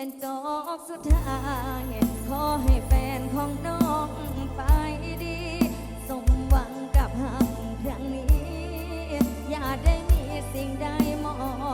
เป็นจอกสุดท้ายขอให้แฟนของน้องไปดี สมหวังกับหักครั้งนี้ อย่าได้มีสิ่งใดมอง